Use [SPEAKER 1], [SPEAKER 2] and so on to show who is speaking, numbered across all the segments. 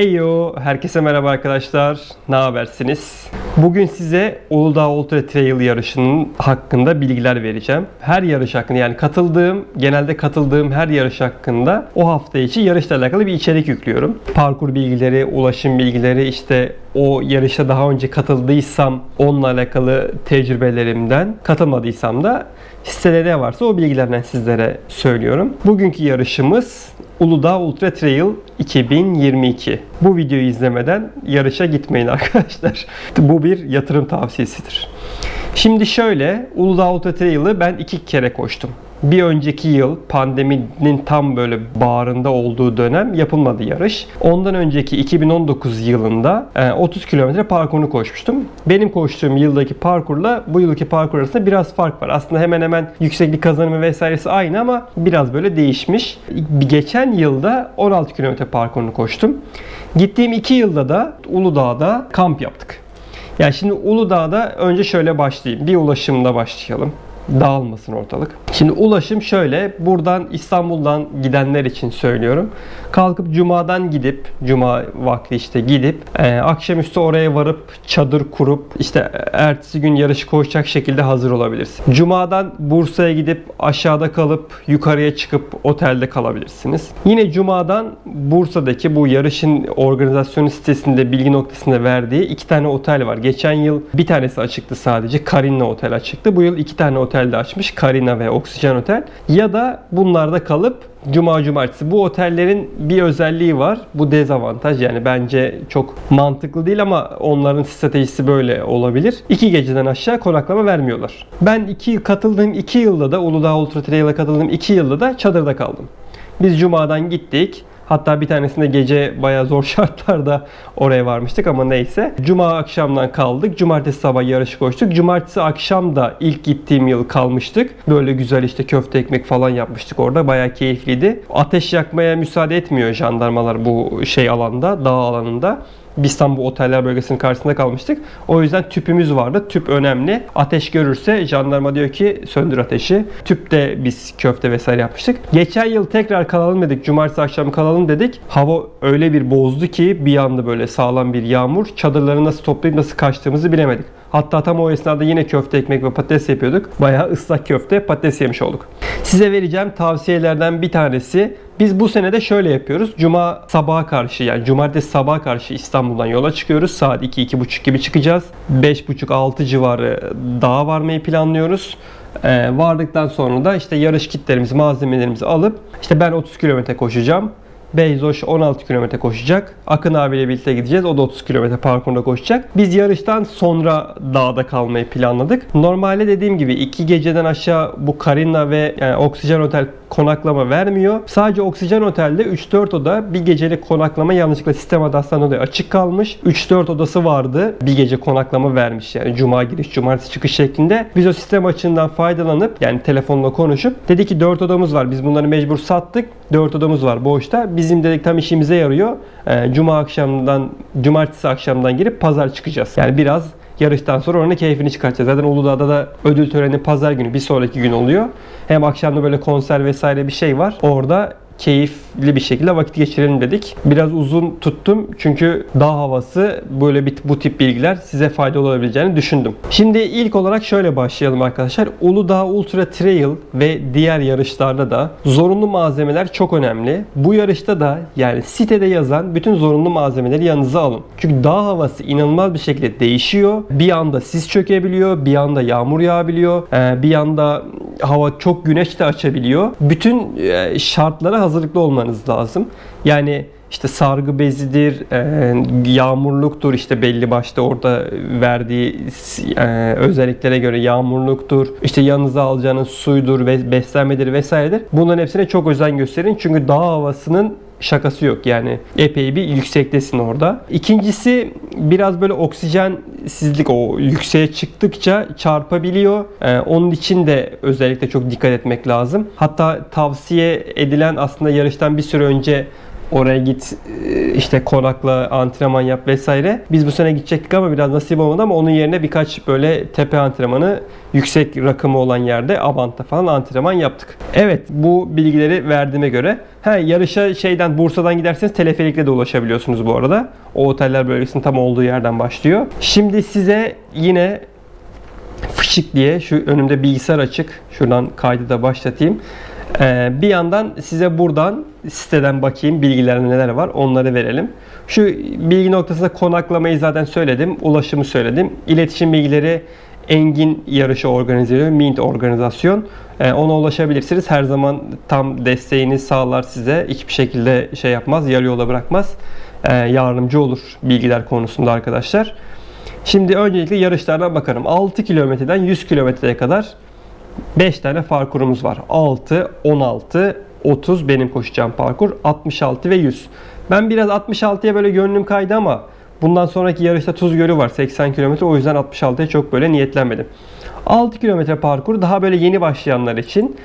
[SPEAKER 1] Hey yo, herkese merhaba arkadaşlar. Ne habersiniz? Bugün size Uludağ Ultra Trail yarışının hakkında bilgiler vereceğim. Her yarış hakkında yani katıldığım, genelde katıldığım her yarış hakkında o hafta içi yarışla alakalı bir içerik yüklüyorum. Parkur bilgileri, ulaşım bilgileri, işte o yarışa daha önce katıldıysam onunla alakalı tecrübelerimden, katılmadıysam da sitede ne varsa o bilgilerden sizlere söylüyorum. Bugünkü yarışımız Uludağ Ultra Trail 2022. Bu videoyu izlemeden yarışa gitmeyin arkadaşlar. Bu bir yatırım tavsiyesidir. Şimdi şöyle, Uludağ Ultra Trail'ı ben iki kere koştum. Bir önceki yıl pandeminin tam böyle bağrında olduğu dönem yapılmadı yarış. Ondan önceki 2019 yılında e, 30 kilometre parkurunu koşmuştum. Benim koştuğum yıldaki parkurla bu yılki parkur arasında biraz fark var. Aslında hemen hemen yükseklik kazanımı vesairesi aynı ama biraz böyle değişmiş. Geçen yılda 16 kilometre parkurunu koştum. Gittiğim iki yılda da Uludağ'da kamp yaptık. Yani şimdi Uludağ'da önce şöyle başlayayım. Bir ulaşımda başlayalım dağılmasın ortalık. Şimdi ulaşım şöyle. Buradan İstanbul'dan gidenler için söylüyorum. Kalkıp Cuma'dan gidip Cuma vakti işte gidip e, akşamüstü oraya varıp çadır kurup işte ertesi gün yarışı koşacak şekilde hazır olabilirsin. Cuma'dan Bursa'ya gidip aşağıda kalıp yukarıya çıkıp otelde kalabilirsiniz. Yine Cuma'dan Bursa'daki bu yarışın organizasyonu sitesinde bilgi noktasında verdiği iki tane otel var. Geçen yıl bir tanesi açıktı sadece. Karinna Otel açıktı. Bu yıl iki tane otelde açmış. Karina ve Oksijen Otel. Ya da bunlarda kalıp Cuma cumartesi. Bu otellerin bir özelliği var. Bu dezavantaj yani bence çok mantıklı değil ama onların stratejisi böyle olabilir. İki geceden aşağı konaklama vermiyorlar. Ben iki katıldığım iki yılda da Uludağ Ultra Trail'a katıldığım iki yılda da çadırda kaldım. Biz Cuma'dan gittik. Hatta bir tanesinde gece bayağı zor şartlarda oraya varmıştık ama neyse. Cuma akşamdan kaldık. Cumartesi sabah yarışı koştuk. Cumartesi akşam da ilk gittiğim yıl kalmıştık. Böyle güzel işte köfte ekmek falan yapmıştık orada. Bayağı keyifliydi. Ateş yakmaya müsaade etmiyor jandarmalar bu şey alanda, dağ alanında. Bu oteller bölgesinin karşısında kalmıştık. O yüzden tüpümüz vardı. Tüp önemli. Ateş görürse jandarma diyor ki söndür ateşi. Tüpte biz köfte vesaire yapmıştık. Geçen yıl tekrar kalalım dedik. Cumartesi akşamı kalalım dedik. Hava öyle bir bozdu ki bir anda böyle sağlam bir yağmur. Çadırları nasıl toplayıp nasıl kaçtığımızı bilemedik. Hatta tam o esnada yine köfte ekmek ve patates yapıyorduk. Bayağı ıslak köfte patates yemiş olduk. Size vereceğim tavsiyelerden bir tanesi biz bu sene de şöyle yapıyoruz. Cuma sabaha karşı yani cumartesi sabaha karşı İstanbul'dan yola çıkıyoruz. Saat 2-2.30 gibi çıkacağız. 5.30-6 civarı dağa varmayı planlıyoruz. Ee, vardıktan sonra da işte yarış kitlerimizi, malzemelerimizi alıp işte ben 30 kilometre koşacağım. Beyzoş 16 kilometre koşacak. Akın abiyle birlikte gideceğiz. O da 30 kilometre parkurunda koşacak. Biz yarıştan sonra dağda kalmayı planladık. Normalde dediğim gibi iki geceden aşağı bu Karina ve yani Oksijen Otel konaklama vermiyor. Sadece Oksijen Otel'de 3-4 oda bir gecelik konaklama yanlışlıkla sistem adasından dolayı açık kalmış. 3-4 odası vardı. Bir gece konaklama vermiş yani cuma giriş, cumartesi çıkış şeklinde. Biz o sistem açığından faydalanıp yani telefonla konuşup dedi ki 4 odamız var. Biz bunları mecbur sattık. 4 odamız var boşta. Bizim dedik tam işimize yarıyor. Ee, Cuma akşamından, cumartesi akşamdan girip pazar çıkacağız. Yani biraz yarıştan sonra oranın keyfini çıkartacağız. Zaten Uludağ'da da ödül töreni pazar günü bir sonraki gün oluyor. Hem akşamda böyle konser vesaire bir şey var. Orada keyifli bir şekilde vakit geçirelim dedik. Biraz uzun tuttum çünkü dağ havası böyle bir, bu tip bilgiler size faydalı olabileceğini düşündüm. Şimdi ilk olarak şöyle başlayalım arkadaşlar. Uludağ Ultra Trail ve diğer yarışlarda da zorunlu malzemeler çok önemli. Bu yarışta da yani sitede yazan bütün zorunlu malzemeleri yanınıza alın. Çünkü dağ havası inanılmaz bir şekilde değişiyor. Bir anda sis çökebiliyor, bir anda yağmur yağabiliyor, ee, bir anda hava çok güneş de açabiliyor. Bütün e, şartlara hazırlıklı olmanız lazım. Yani işte sargı bezidir, e, yağmurluktur işte belli başta orada verdiği e, özelliklere göre yağmurluktur. İşte yanınıza alacağınız suydur ve beslenmedir vesairedir. Bunların hepsine çok özen gösterin. Çünkü dağ havasının şakası yok yani epey bir yüksektesin orada. İkincisi biraz böyle oksijensizlik o yükseğe çıktıkça çarpabiliyor. Ee, onun için de özellikle çok dikkat etmek lazım. Hatta tavsiye edilen aslında yarıştan bir süre önce oraya git e, işte konakla antrenman yap vesaire. Biz bu sene gidecektik ama biraz nasip olmadı ama onun yerine birkaç böyle tepe antrenmanı yüksek rakımı olan yerde Abant'ta falan antrenman yaptık. Evet bu bilgileri verdiğime göre ha yarışa şeyden Bursa'dan giderseniz teleferikle de ulaşabiliyorsunuz bu arada. O oteller bölgesinin tam olduğu yerden başlıyor. Şimdi size yine fışık diye şu önümde bilgisayar açık. Şuradan kaydı da başlatayım. Ee, bir yandan size buradan siteden bakayım bilgiler neler var onları verelim. Şu bilgi noktasında konaklamayı zaten söyledim. Ulaşımı söyledim. İletişim bilgileri Engin yarışı organize ediyor. Mint organizasyon. Ee, ona ulaşabilirsiniz. Her zaman tam desteğini sağlar size. Hiçbir şekilde şey yapmaz. Yarı yola bırakmaz. Ee, yardımcı olur bilgiler konusunda arkadaşlar. Şimdi öncelikle yarışlardan bakalım. 6 kilometreden 100 kilometreye kadar 5 tane parkurumuz var. 6, 16, 30 benim koşacağım parkur, 66 ve 100. Ben biraz 66'ya böyle gönlüm kaydı ama bundan sonraki yarışta Tuz Gölü var 80 kilometre o yüzden 66'ya çok böyle niyetlenmedim. 6 kilometre parkur daha böyle yeni başlayanlar için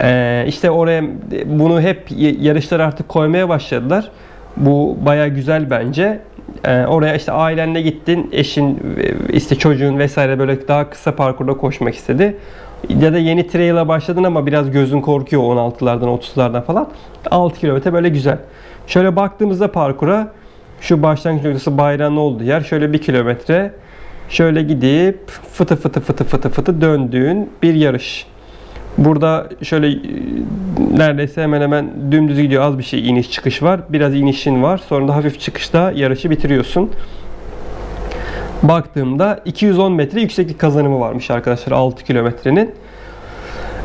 [SPEAKER 1] ee, işte oraya bunu hep yarışlar artık koymaya başladılar. Bu baya güzel bence. Ee, oraya işte ailenle gittin, eşin, işte çocuğun vesaire böyle daha kısa parkurda koşmak istedi. Ya da yeni trail'a başladın ama biraz gözün korkuyor 16'lardan 30'lardan falan. 6 kilometre böyle güzel. Şöyle baktığımızda parkura şu başlangıç noktası bayrağın olduğu yer şöyle 1 kilometre şöyle gidip fıtı fıtı fıtı fıtı fıtı döndüğün bir yarış. Burada şöyle e, neredeyse hemen hemen dümdüz gidiyor. Az bir şey iniş çıkış var. Biraz inişin var. Sonra da hafif çıkışta yarışı bitiriyorsun. Baktığımda 210 metre yükseklik kazanımı varmış arkadaşlar 6 kilometrenin.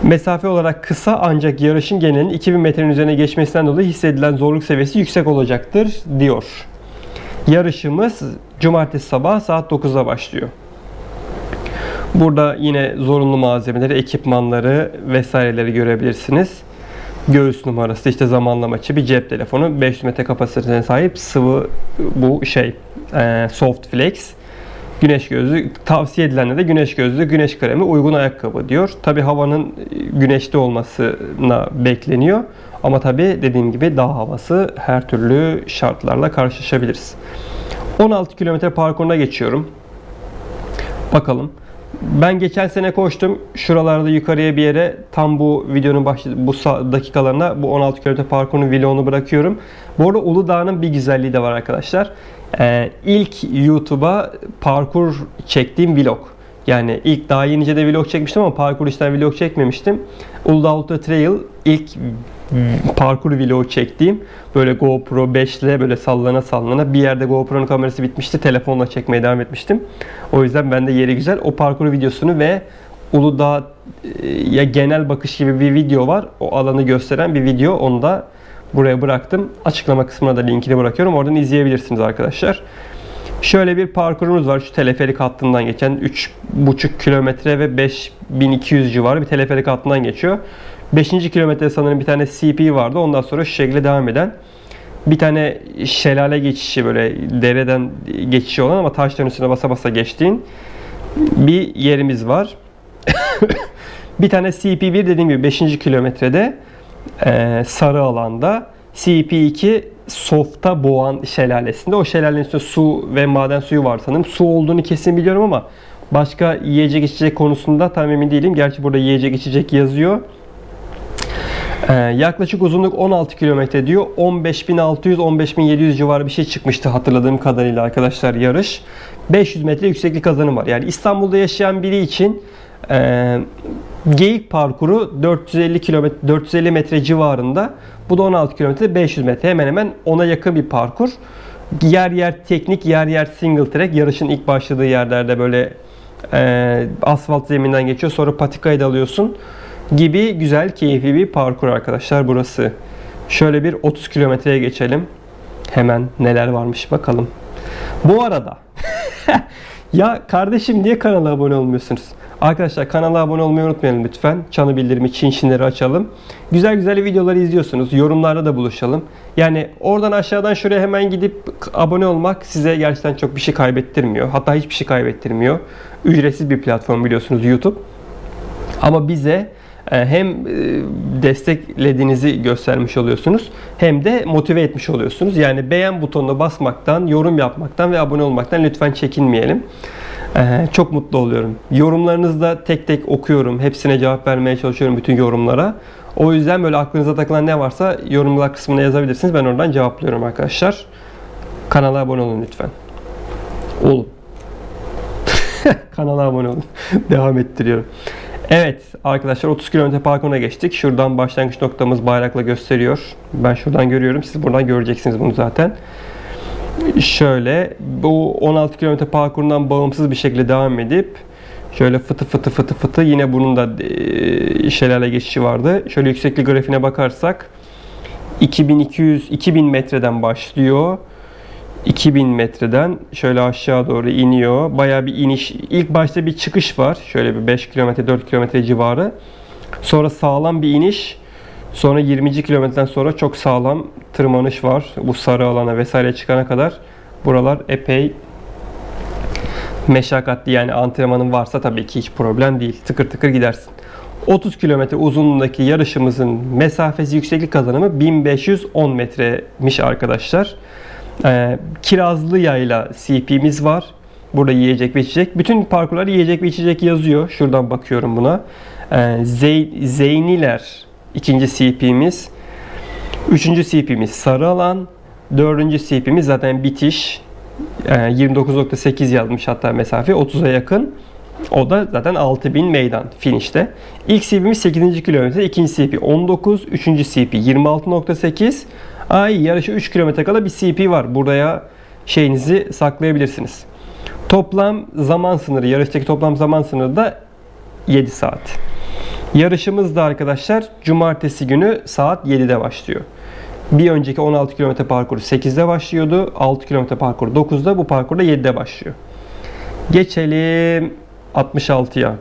[SPEAKER 1] Mesafe olarak kısa ancak yarışın genelinin 2000 metrenin üzerine geçmesinden dolayı hissedilen zorluk seviyesi yüksek olacaktır diyor. Yarışımız cumartesi sabahı saat 9'da başlıyor. Burada yine zorunlu malzemeleri, ekipmanları vesaireleri görebilirsiniz. Göğüs numarası, işte zamanlama bir cep telefonu, 500 metre kapasitesine sahip sıvı bu şey e, soft flex. Güneş gözlüğü tavsiye edilenler de güneş gözlüğü, güneş kremi, uygun ayakkabı diyor. Tabi havanın güneşli olmasına bekleniyor. Ama tabi dediğim gibi dağ havası her türlü şartlarla karşılaşabiliriz. 16 kilometre parkuruna geçiyorum. Bakalım. Ben geçen sene koştum. Şuralarda yukarıya bir yere tam bu videonun başladığı bu dakikalarına bu 16 km parkurunun vlogunu bırakıyorum. Bu arada Uludağ'ın bir güzelliği de var arkadaşlar. Ee, ilk YouTube'a parkur çektiğim vlog. Yani ilk daha yenice de vlog çekmiştim ama parkur işten vlog çekmemiştim. Uludağ Ultra Trail ilk parkur vlog çektiğim böyle GoPro 5 ile böyle sallana sallana bir yerde GoPro'nun kamerası bitmişti. Telefonla çekmeye devam etmiştim. O yüzden bende yeri güzel. O parkur videosunu ve Uludağ e, ya genel bakış gibi bir video var. O alanı gösteren bir video. Onu da buraya bıraktım. Açıklama kısmına da linkini bırakıyorum. Oradan izleyebilirsiniz arkadaşlar. Şöyle bir parkurumuz var. Şu teleferik hattından geçen 3,5 kilometre ve 5200 civarı bir teleferik hattından geçiyor. 5. kilometre sanırım bir tane CP vardı. Ondan sonra şu şekilde devam eden bir tane şelale geçişi böyle dereden geçişi olan ama taşların üstüne basa basa geçtiğin bir yerimiz var. bir tane CP1 dediğim gibi 5. kilometrede e, sarı alanda CP2 Soft'a boğan şelalesinde. O şelalenin üstünde su ve maden suyu var sanırım. Su olduğunu kesin biliyorum ama başka yiyecek içecek konusunda tam emin değilim. Gerçi burada yiyecek içecek yazıyor. Ee, yaklaşık uzunluk 16 kilometre diyor. 15.600-15.700 civarı bir şey çıkmıştı hatırladığım kadarıyla arkadaşlar yarış. 500 metre yükseklik kazanım var. Yani İstanbul'da yaşayan biri için e, Geyik parkuru 450 kilometre 450 metre civarında. Bu da 16 kilometre 500 metre. Hemen hemen ona yakın bir parkur. Yer yer teknik, yer yer single track. Yarışın ilk başladığı yerlerde böyle e, asfalt zeminden geçiyor. Sonra patikayı da alıyorsun gibi güzel, keyifli bir parkur arkadaşlar burası. Şöyle bir 30 kilometreye geçelim. Hemen neler varmış bakalım. Bu arada ya kardeşim niye kanala abone olmuyorsunuz? Arkadaşlar kanala abone olmayı unutmayalım lütfen. Çanı bildirimi, çin çinleri açalım. Güzel güzel videoları izliyorsunuz. Yorumlarda da buluşalım. Yani oradan aşağıdan şuraya hemen gidip abone olmak size gerçekten çok bir şey kaybettirmiyor. Hatta hiçbir şey kaybettirmiyor. Ücretsiz bir platform biliyorsunuz YouTube. Ama bize hem e, desteklediğinizi göstermiş oluyorsunuz hem de motive etmiş oluyorsunuz. Yani beğen butonuna basmaktan, yorum yapmaktan ve abone olmaktan lütfen çekinmeyelim. E, Çok mutlu oluyorum. Yorumlarınızı da tek tek okuyorum. Hepsine cevap vermeye çalışıyorum bütün yorumlara. O yüzden böyle aklınıza takılan ne varsa yorumlar kısmına yazabilirsiniz. Ben oradan cevaplıyorum arkadaşlar. Kanala abone olun lütfen. Olun. Kanala abone olun. Devam ettiriyorum. Evet arkadaşlar 30 km parkuruna geçtik. Şuradan başlangıç noktamız bayrakla gösteriyor. Ben şuradan görüyorum. Siz buradan göreceksiniz bunu zaten. Şöyle bu 16 km parkurundan bağımsız bir şekilde devam edip şöyle fıtı fıtı fıtı fıtı yine bunun da e, şelale geçişi vardı. Şöyle yükseklik grafiğine bakarsak 2200 2000 metreden başlıyor. 2000 metreden şöyle aşağı doğru iniyor. Bayağı bir iniş. İlk başta bir çıkış var. Şöyle bir 5 kilometre 4 kilometre civarı. Sonra sağlam bir iniş. Sonra 20. kilometreden sonra çok sağlam tırmanış var. Bu sarı alana vesaire çıkana kadar buralar epey meşakkatli yani antrenmanın varsa tabii ki hiç problem değil. Tıkır tıkır gidersin. 30 kilometre uzunluğundaki yarışımızın mesafesi yükseklik kazanımı 1510 metremiş arkadaşlar. Ee, kirazlı yayla CP'miz var. Burada yiyecek ve içecek. Bütün parkurlar yiyecek ve içecek yazıyor. Şuradan bakıyorum buna. Ee, Zey- Zeyniler ikinci CP'miz. Üçüncü CP'miz sarı alan. Dördüncü CP'miz zaten bitiş. Ee, 29.8 yazmış hatta mesafe. 30'a yakın. O da zaten 6000 meydan finişte. İlk CP'miz 8. kilometre, ikinci CP 19, üçüncü CP 26.8. Ay yarışı 3 kilometre kala bir CP var. Buraya şeyinizi saklayabilirsiniz. Toplam zaman sınırı, yarıştaki toplam zaman sınırı da 7 saat. Yarışımız da arkadaşlar cumartesi günü saat 7'de başlıyor. Bir önceki 16 kilometre parkuru 8'de başlıyordu. 6 kilometre parkuru 9'da. Bu parkurda 7'de başlıyor. Geçelim 66'ya.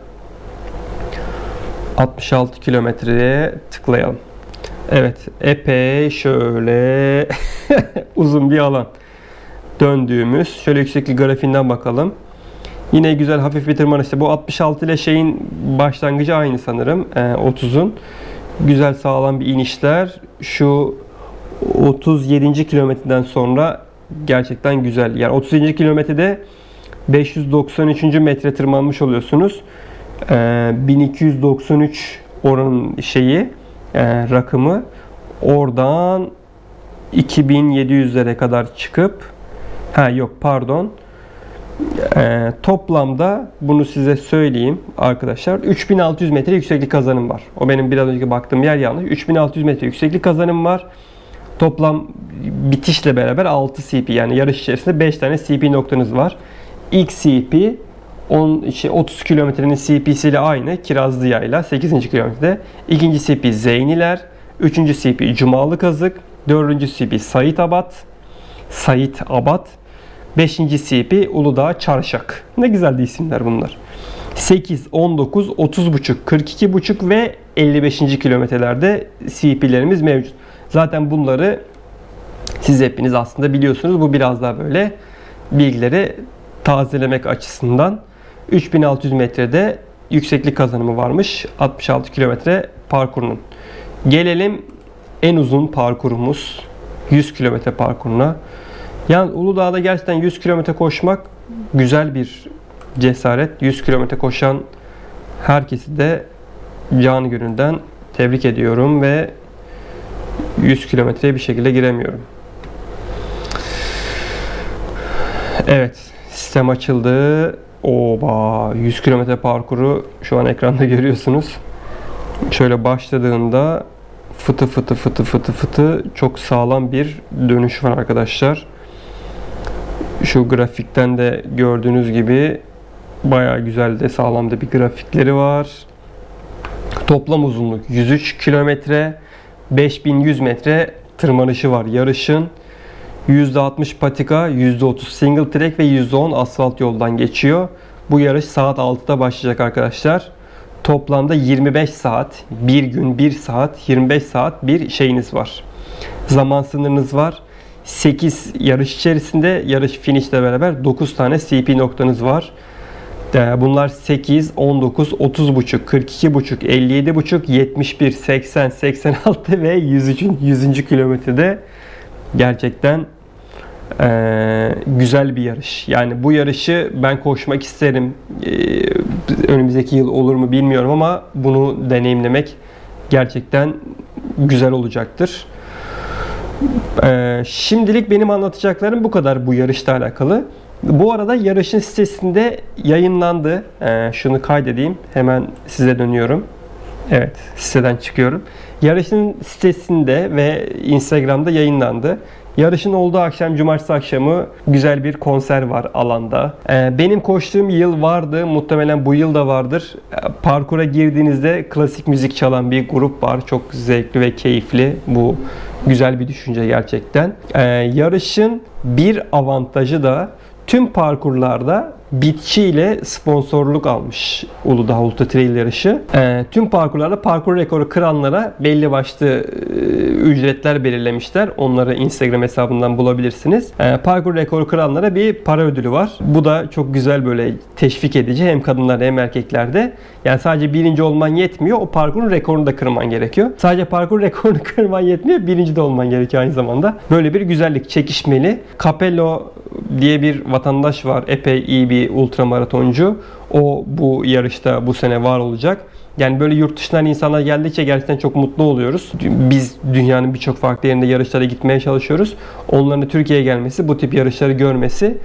[SPEAKER 1] 66 kilometreye tıklayalım. Evet, epey şöyle uzun bir alan. Döndüğümüz, şöyle yükseklik grafiğinden bakalım. Yine güzel hafif bir tırmanışta. Bu 66 ile şeyin başlangıcı aynı sanırım. Ee, 30'un. Güzel sağlam bir inişler. Şu 37. kilometreden sonra gerçekten güzel. Yani 37. kilometrede 593. metre tırmanmış oluyorsunuz. Ee, 1293 oranın şeyi e, rakımı oradan 2700'lere kadar çıkıp ha yok pardon e, toplamda bunu size söyleyeyim arkadaşlar 3600 metre yükseklik kazanım var. O benim biraz önceki baktığım yer yanlış. 3600 metre yükseklik kazanım var. Toplam bitişle beraber 6 CP yani yarış içerisinde 5 tane CP noktanız var. İlk CP 10, şey, 30 kilometrenin CP'si ile aynı Kirazlı Yayla 8. kilometrede. İkinci CP Zeyniler. Üçüncü CP Cumalı Kazık. Dördüncü CP Sait Abad. Sait Abad. Beşinci CP Uludağ Çarşak. Ne güzel de isimler bunlar. 8, 19, 30,5, 42,5 ve 55. kilometrelerde CP'lerimiz mevcut. Zaten bunları siz hepiniz aslında biliyorsunuz. Bu biraz daha böyle bilgileri tazelemek açısından 3600 metrede yükseklik kazanımı varmış 66 kilometre parkurunun. Gelelim en uzun parkurumuz 100 kilometre parkuruna. Yani Uludağ'da gerçekten 100 kilometre koşmak güzel bir cesaret. 100 kilometre koşan herkesi de canı gönülden tebrik ediyorum ve 100 kilometreye bir şekilde giremiyorum. Evet, sistem açıldı. Oba 100 kilometre parkuru şu an ekranda görüyorsunuz. Şöyle başladığında fıtı fıtı fıtı fıtı fıtı çok sağlam bir dönüş var arkadaşlar. Şu grafikten de gördüğünüz gibi bayağı güzel de sağlam da bir grafikleri var. Toplam uzunluk 103 kilometre, 5100 metre tırmanışı var yarışın. %60 patika, %30 single track ve %10 asfalt yoldan geçiyor. Bu yarış saat 6'da başlayacak arkadaşlar. Toplamda 25 saat, bir gün 1 saat, 25 saat bir şeyiniz var. Zaman sınırınız var. 8 yarış içerisinde yarış finişle beraber 9 tane CP noktanız var. Ee, Bunlar 8, 19, 30,5, 42,5, 57,5, 71, 80, 86 ve 103. 100. kilometrede gerçekten ee, güzel bir yarış. Yani bu yarışı ben koşmak isterim. Ee, önümüzdeki yıl olur mu bilmiyorum ama bunu deneyimlemek gerçekten güzel olacaktır. Ee, şimdilik benim anlatacaklarım bu kadar bu yarışla alakalı. Bu arada yarışın sitesinde yayınlandı. Ee, şunu kaydedeyim. Hemen size dönüyorum. Evet, siteden çıkıyorum. Yarışın sitesinde ve Instagram'da yayınlandı. Yarışın olduğu akşam cumartesi akşamı güzel bir konser var alanda. Ee, benim koştuğum yıl vardı. Muhtemelen bu yıl da vardır. Ee, Parkura girdiğinizde klasik müzik çalan bir grup var. Çok zevkli ve keyifli. Bu güzel bir düşünce gerçekten. Ee, yarışın bir avantajı da tüm parkurlarda Bitçi ile sponsorluk almış Uludağ Ultra Trail yarışı. Ee, tüm parkurlarda parkur rekoru kıranlara belli başlı e, ücretler belirlemişler. Onları Instagram hesabından bulabilirsiniz. Ee, parkur rekoru kıranlara bir para ödülü var. Bu da çok güzel böyle teşvik edici hem kadınlarda hem erkeklerde. Yani sadece birinci olman yetmiyor. O parkurun rekorunu da kırman gerekiyor. Sadece parkur rekorunu kırman yetmiyor. Birinci de olman gerekiyor aynı zamanda. Böyle bir güzellik çekişmeli. Capello diye bir vatandaş var. Epey iyi bir ultramaratoncu. O bu yarışta bu sene var olacak. Yani böyle yurt dışından insanlar geldikçe gerçekten çok mutlu oluyoruz. Biz dünyanın birçok farklı yerinde yarışlara gitmeye çalışıyoruz. Onların Türkiye'ye gelmesi, bu tip yarışları görmesi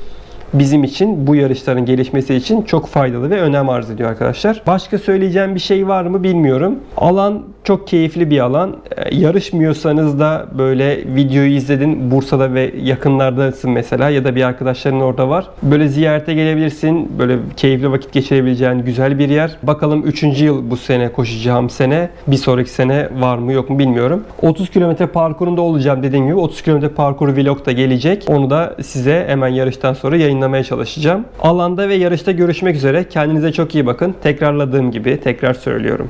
[SPEAKER 1] bizim için bu yarışların gelişmesi için çok faydalı ve önem arz ediyor arkadaşlar. Başka söyleyeceğim bir şey var mı bilmiyorum. Alan çok keyifli bir alan. Ee, Yarışmıyorsanız da böyle videoyu izledin. Bursa'da ve yakınlardasın mesela ya da bir arkadaşların orada var. Böyle ziyarete gelebilirsin. Böyle keyifli vakit geçirebileceğin güzel bir yer. Bakalım 3. yıl bu sene koşacağım sene. Bir sonraki sene var mı yok mu bilmiyorum. 30 kilometre parkurunda olacağım dediğim gibi. 30 kilometre parkuru vlog da gelecek. Onu da size hemen yarıştan sonra yayınlamaya çalışacağım. Alanda ve yarışta görüşmek üzere. Kendinize çok iyi bakın. Tekrarladığım gibi tekrar söylüyorum.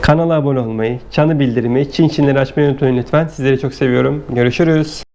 [SPEAKER 1] Kanala abone olmayı, çanı bildirimi, çin çinleri açmayı unutmayın lütfen. Sizleri çok seviyorum. Görüşürüz.